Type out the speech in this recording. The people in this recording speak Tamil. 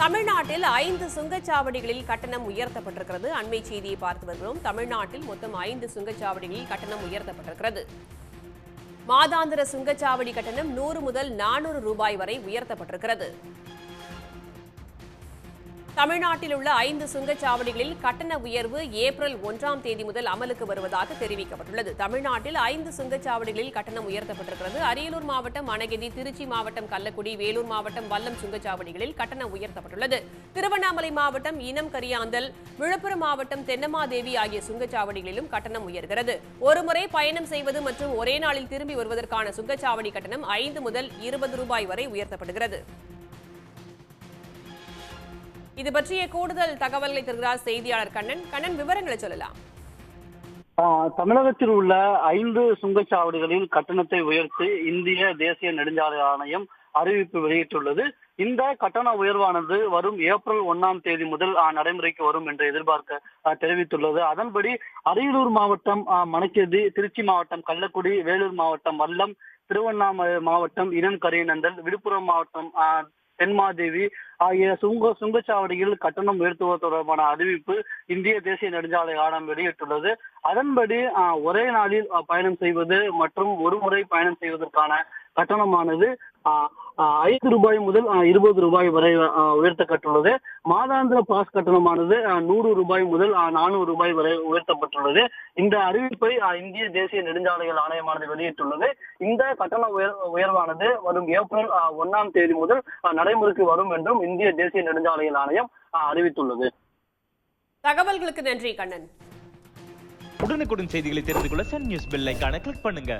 தமிழ்நாட்டில் ஐந்து சுங்கச்சாவடிகளில் கட்டணம் உயர்த்தப்பட்டிருக்கிறது. அண்மை செய்தியை பார்த்து வருகிறோம். தமிழ்நாட்டில் மொத்தம் ஐந்து சுங்கச்சாவடிகளில் கட்டணம் உயர்த்தப்பட்டிருக்கிறது. மாதாந்திர சுங்கச்சாவடி கட்டணம் நூறு முதல் நானூறு ரூபாய் வரை உயர்த்தப்பட்டிருக்கிறது. தமிழ்நாட்டில் உள்ள ஐந்து சுங்கச்சாவடிகளில் கட்டண உயர்வு ஏப்ரல் ஒன்றாம் தேதி முதல் அமலுக்கு வருவதாக தெரிவிக்கப்பட்டுள்ளது. தமிழ்நாட்டில் ஐந்து சுங்கச்சாவடிகளில் கட்டணம் உயர்த்தப்பட்டிருக்கிறது. அரியலூர் மாவட்டம் அணகிரி திருச்சி மாவட்டம் கள்ளக்குடி வேலூர் மாவட்டம் வல்லம் சுங்கச்சாவடிகளில் கட்டணம் உயர்த்தப்பட்டுள்ளது. திருவண்ணாமலை மாவட்டம் இனம் கரியாந்தல் விழுப்புரம் மாவட்டம் தென்னமாதேவி ஆகிய சுங்கச்சாவடிகளிலும் கட்டணம் உயர்கிறது. ஒருமுறை பயணம் செய்வது மற்றும் ஒரே நாளில் திரும்பி வருவதற்கான சுங்கச்சாவடி கட்டணம் ஐந்து முதல் இருபது ரூபாய் வரை உயர்த்தப்படுகிறது. இது பற்றிய கூடுதல் தகவல்களை தருகிறார் செய்தியாளர் கண்ணன். கண்ணன் விவரங்களை சொல்லலாம். தமிழகத்தில் உள்ள ஐந்து சுங்கச்சாவடிகளில் கட்டணத்தை உயர்த்தி இந்திய தேசிய நெடுஞ்சாலை ஆணையம் அறிவிப்பு வெளியிட்டுள்ளது. இந்த கட்டண உயர்வானது வரும் ஏப்ரல் ஒன்னாம் தேதி முதல் நடைமுறைக்கு வரும் என்று எதிர்பார்க்க தெரிவித்துள்ளது. அதன்படி அரியலூர் மாவட்டம் ஆஹ், மணக்கேதி திருச்சி மாவட்டம் கள்ளக்குடி வேலூர் மாவட்டம் வல்லம் திருவண்ணாமலை மாவட்டம் இனம் கரியநந்தல் விழுப்புரம் மாவட்டம் தென்மாதேவி ஆகிய சுங்க சுங்கச்சாவடியில் கட்டணம் உயர்த்துவது தொடர்பான அறிவிப்பு இந்திய தேசிய நெடுஞ்சாலை ஆணையம் வெளியிட்டுள்ளது. அதன்படி ஆஹ், ஒரே நாளில் பயணம் செய்வது மற்றும் ஒரு முறை பயணம் செய்வதற்கான கட்டணமானது ஐந்து ரூபாய் முதல் இருபது ரூபாய் வரை உயர்த்தப்பட்டுள்ளது. மாதாந்திர பாஸ் கட்டணமானது நூறு ரூபாய் முதல் நானூறு ரூபாய் வரை உயர்த்தப்பட்டுள்ளது. இந்த அறிவிப்பை இந்திய தேசிய நெடுஞ்சாலைகள் ஆணையமானது வெளியிட்டுள்ளது. இந்த கட்டண உயர் உயர்வானது வரும் ஏப்ரல் ஒண்ணாம் தேதி முதல் நடைமுறைக்கு வரும் என்றும் இந்திய தேசிய நெடுஞ்சாலைகள் ஆணையம் அறிவித்துள்ளது. தகவல்களுக்கு நன்றி கண்ணன். உடனுக்குடன் செய்திகளை தெரிந்து கொள்ள சன் நியூஸ் பெல் ஐகானை கிளிக் பண்ணுங்க.